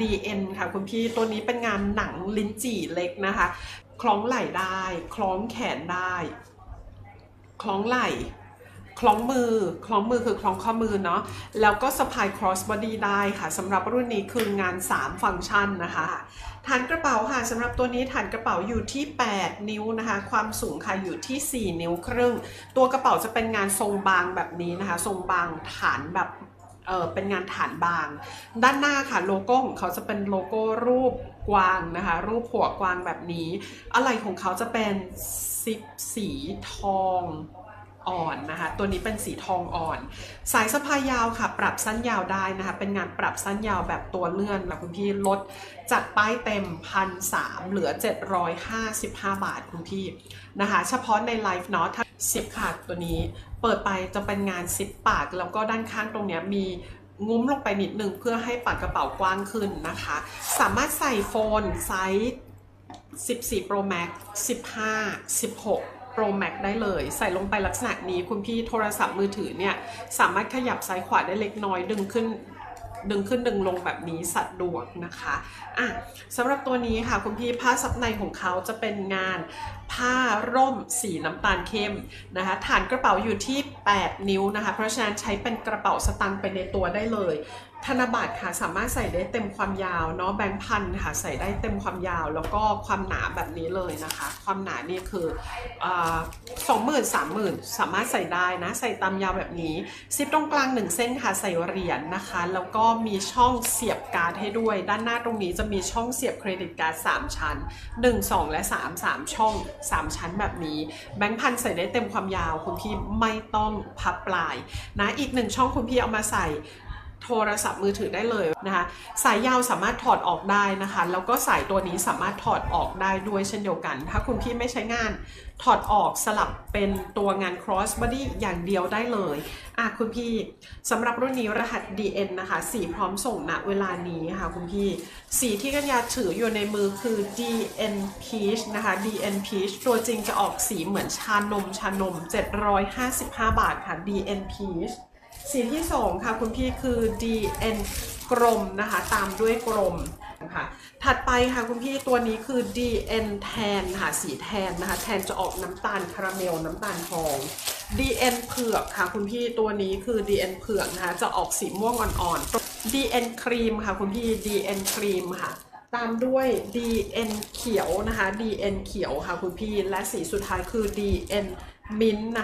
DN ค่ะคุณพี่ตัวนี้เป็นงานหนังลิ้นจี่เล็กนะคะ คล้องไหล่ได้ คล้องแขนได้ คล้องไหล่คล้องมือ คล้องมือคือคล้องข้อมือเนาะ แล้วก็สะพาย cross body ได้ค่ะสำหรับรุ่นนี้คืองาน 3 ฟังก์ชันนะคะ ฐานกระเป๋าค่ะสำหรับตัวนี้ฐานกระเป๋าอยู่ที่ 8 นิ้วนะคะ ความสูงค่ะอยู่ที่ 4 นิ้วครึ่ง ตัวกระเป๋าจะเป็นงานทรงบางแบบนี้นะคะ ทรงบางฐานแบบ เออเป็นงานฐานบาง ด้านหน้าค่ะโลโก้ของเขาจะเป็นโลโก้รูปกวางนะคะ รูปหัวกวางแบบนี้ อะไรของเขาจะเป็นสิบสีทอง อ่อนนะคะ ตัวนี้เป็นสีทองอ่อน สายสะพายยาวค่ะ ปรับสั้นยาวได้นะคะ เป็นงานปรับสั้นยาวแบบตัวเลื่อนนะคุณพี่ลดจากป้ายเต็มพันสามเหลือ 755 บาทคุณพี่นะคะ เฉพาะในไลฟ์เนาะถ้าซิปขาดตัวนี้ เปิดไปจะเป็นงานซิปปาก แล้วก็ด้านข้างตรงนี้มีงุ้มลงไปนิดนึงเพื่อให้ปากกระเป๋ากว้างขึ้นนะคะ สามารถใส่โฟนไซส์14 Pro Max 15 16 Pro Max ได้เลย ใส่ลงไปลักษณะนี้คุณพี่โทรศัพท์มือถือเนี่ย สามารถขยับซ้ายขวาได้เล็กน้อยดึงขึ้นดึงขึ้นดึงลงแบบนี้สะดวกนะคะอะสำหรับตัวนี้ค่ะคุณพี่ผ้าซับในของเขาจะเป็นงานผ้าร่มสีน้ำตาลเข้มนะคะฐานกระเป๋าอยู่ที่ 8 นิ้วนะคะ เพราะฉะนั้นใช้เป็นกระเป๋าสตางค์ไปในตัวได้เลยธนบัตรค่ะสามารถใส่ได้เต็มความยาวเนาะแบงค์พันค่ะใส่ได้เต็มความยาว แล้วก็ความหนาแบบนี้เลยนะคะ ความหนานี่คือสองหมื่นสามหมื่นสามารถใส่ได้นะใส่ตามยาวแบบนี้ซิปตรงกลางหนึ่งเส้นค่ะใส่เหรียญนะคะ แล้วก็มีช่องเสียบการ์ดให้ด้วย ด้านหน้าตรงนี้จะมีช่องเสียบเครดิตการ์ด3ชั้น1 2และ3 3ช่อง3ชั้นแบบนี้แบงค์พันใส่ได้เต็มความยาวคุณพี่ไม่ต้องพับปลายนะอีกหนึ่งช่องคุณพี่เอามาใส่ โทรศัพท์มือถือได้เลยนะคะ สายยาวสามารถถอดออกได้นะคะ แล้วก็สายตัวนี้สามารถถอดออกได้ด้วยเช่นเดียวกัน ถ้าคุณพี่ไม่ใช้งานถอดออกสลับเป็นตัวงาน cross body อย่างเดียวได้เลยอะคุณพี่สำหรับรุ่นนี้รหัส DN นะคะ สีพร้อมส่งณเวลานี้ค่ะคุณพี่ สีที่กัญญาถืออยู่ในมือคือ DN Peach นะคะ DN Peach ตัวจริงจะออกสีเหมือนชานมชานม 755 บาทค่ะ DN Peach สีที่2ค่ะคุณพี่คือ DN กรมนะคะ ตามด้วยกรมค่ะถัดไปค่ะคุณพี่ตัวนี้คือ DN แทนค่ะสีแทนนะคะ แทนจะออกน้ำตาลคาราเมลน้ำตาลทอง DN เผือกค่ะคุณพี่ตัวนี้คือ DN เผือกนะคะจะออกสีม่วงอ่อนๆ DN ครีมค่ะคุณพี่ DN ครีมค่ะ ตามด้วย DN เขียวนะคะ DN เขียวค่ะคุณพี่และสีสุดท้ายคือ DN มิ้นท์นะคะ